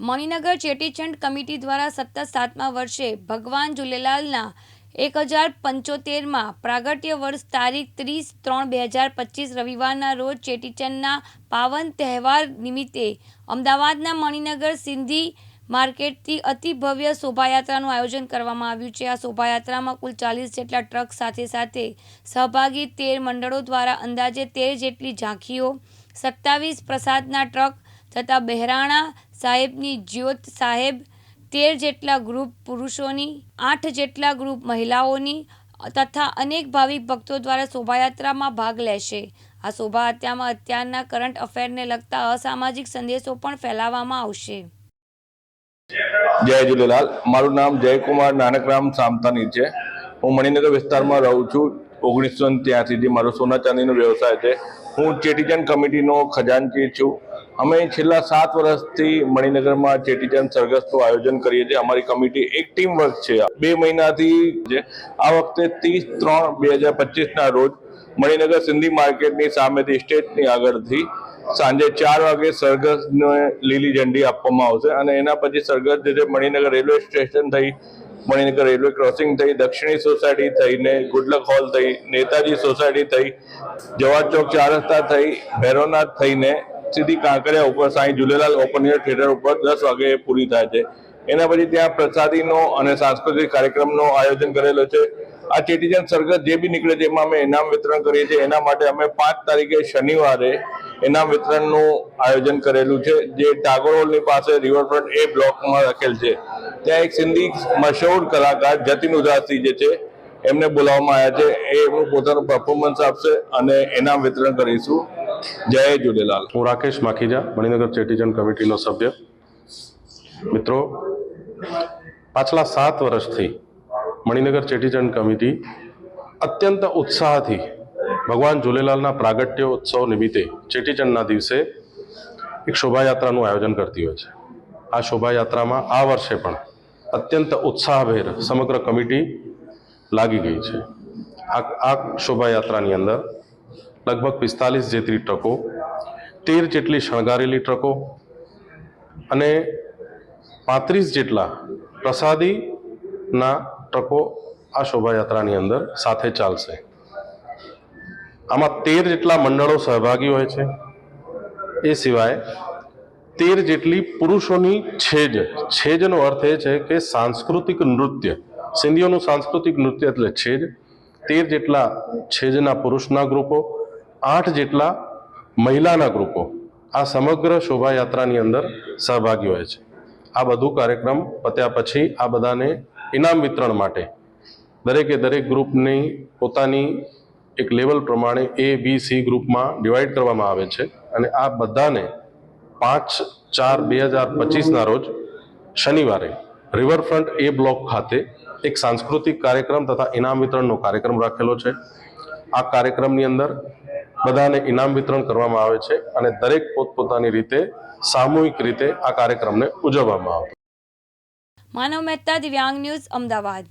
Maninagar Cheti Chand committee દ્વારા સતત સાતમા વર્ષે ભગવાન ઝૂલેલાલના એક હજાર પંચોતેરમાં પ્રાગટ્ય વર્ષ તારીખ ત્રીસ ત્રણ બે હજાર પચીસ રવિવારના રોજ ચેટીચંદના પાવન તહેવાર નિમિત્તે અમદાવાદના મણિનગર સિંધી માર્કેટથી અતિ ભવ્ય શોભાયાત્રાનું આયોજન કરવામાં આવ્યું છે. આ શોભાયાત્રામાં કુલ ચાલીસ જેટલા ટ્રક સાથે સાથે સહભાગી તેર મંડળો દ્વારા અંદાજે તેર જેટલી ઝાંખીઓ, સત્તાવીસ પ્રસાદના ટ્રક તથા બહેરાણા સાહેબની જ્યોત સાહેબ, તેર જેટલા ગ્રુપ પુરુષોની, આઠ જેટલા ગ્રુપ મહિલાઓની તથા અનેક ભાવિક ભક્તો દ્વારા શોભાયાત્રામાં ભાગ લેશે. આ શોભાયાત્રામાં અત્યારના કરંટ અફેરને લગતા અસામાજિક સંદેશો પણ ફેલાવવામાં આવશે. જય ઝૂલેલાલ મારું નામ જયકુમાર નાનકરામ સામતાની છે. હું મણિનગર વિસ્તારમાં રહું છું. ઓગણીસો ત્યાંસીથી મારો સોના ચાંદીનો વ્યવસાય છે, હું ચેટીચંદ કમિટીનો ખજાનચી છું. અમે છેલ્લા સાત વર્ષથી મણિનગરમાં ચેટીચંદ સરઘસનું આયોજન કરીએ છીએ. અમારી કમિટી એક ટીમ વર્ક છે. બે મહિનાથી છે આ વખતે ત્રીસ ત્રણ બે હજાર પચીસના રોજ મણિનગર સિંધી માર્કેટની સામેથી સ્ટેટની આગળથી સાંજે ચાર વાગે સરઘસને લીલી ઝંડી આપવામાં આવશે અને એના પછી સરઘસ જે છે, મણિનગર રેલવે સ્ટેશન થઈ મણિનગર રેલવે ક્રોસિંગ થઈ, દક્ષિણી સોસાયટી થઈને ગુડલક હોલ થઈ, નેતાજી સોસાયટી થઈ, જવાહર ચોક ચાર રસ્તા થઈ, ભૈરવનાથ થઈને સીધી કાંકરિયા ઉપર Sai Jhulelal open air theatre ઉપર દસ વાગે પૂરી થાય છે. એના પછી ત્યાં પ્રસાદીનો અને સાંસ્કૃતિક કાર્યક્રમનો આયોજન કરેલો છે. આ ચેટીચંદ સરગત જે બી નીકળે છે, એમાં અમે ઇનામ વિતરણ કરીએ છીએ. એના માટે અમે પાંચ તારીખે શનિવારે ઇનામ વિતરણનું આયોજન કરેલું છે. જે ટાગોર હોલની પાસે રિવરફ્રન્ટ એ બ્લોકમાં રાખેલ છે. ત્યાં એક સિંધી મશહૂર કલાકાર જતીન ઉદાસી જે છે, એમને બોલાવવામાં આવ્યા છે. એ એમનું પોતાનું પરફોર્મન્સ આપશે અને એના વિતરણ કરીશું. જય ઝૂલેલાલ હું રાકેશ માખીજા, મણિનગર ચેટીચંદ કમિટીનો સભ્ય. મિત્રો, પાછલા સાત વર્ષથી મણિનગર ચેટીચંદ કમિટી અત્યંત ઉત્સાહથી ભગવાન ઝૂલેલાલના પ્રાગટ્ય ઉત્સવ નિમિત્તે ચેટીચંડના દિવસે એક શોભાયાત્રાનું આયોજન કરતી હોય છે. આ શોભાયાત્રામાં આ વર્ષે પણ અત્યંત ઉત્સાહભેર સમગ્ર કમિટી લાગી ગઈ છે. આ આ શોભાયાત્રાની અંદર લગભગ પિસ્તાલીસ જેટલી ટ્રકો, તેર જેટલી શણગારેલી ટ્રકો અને પાંત્રીસ જેટલા પ્રસાદીના ટ્રકો આ શોભાયાત્રાની અંદર સાથે ચાલશે. આમાં તેર જેટલા મંડળો સહભાગી હોય છે. એ સિવાય તેર જેટલી પુરુષોની છેજ. છેજનો અર્થ એ છે કે સાંસ્કૃતિક નૃત્ય. સિંધીઓનું સાંસ્કૃતિક નૃત્ય એટલે છેજ. તેર જેટલા છેજના પુરુષના ગ્રુપો, આઠ જેટલા મહિલાના ગ્રુપો આ સમગ્ર શોભાયાત્રાની અંદર સહભાગી હોય છે. આ બધું કાર્યક્રમ પત્યા પછી આ બધાને ઇનામ વિતરણ માટે દરેકે દરેક ગ્રુપની પોતાની એક લેવલ પ્રમાણે એ બી સી ગ્રુપમાં ડિવાઈડ કરવામાં આવે છે અને આ બધાને પાંચ ચાર બે હજાર પચીસના રોજ શનિવારે રિવરફ્રન્ટ એ બ્લોક ખાતે એક સાંસ્કૃતિક કાર્યક્રમ તથા ઇનામ વિતરણનો કાર્યક્રમ રાખેલો છે. આ કાર્યક્રમની અંદર બધાને ઇનામ વિતરણ કરવામાં આવે છે અને દરેક પોતપોતાની રીતે સામૂહિક રીતે આ કાર્યક્રમને ઉજવવામાં આવે. માનવ મહેતા દિવ્યાંગ ન્યૂઝ, અમદાવાદ.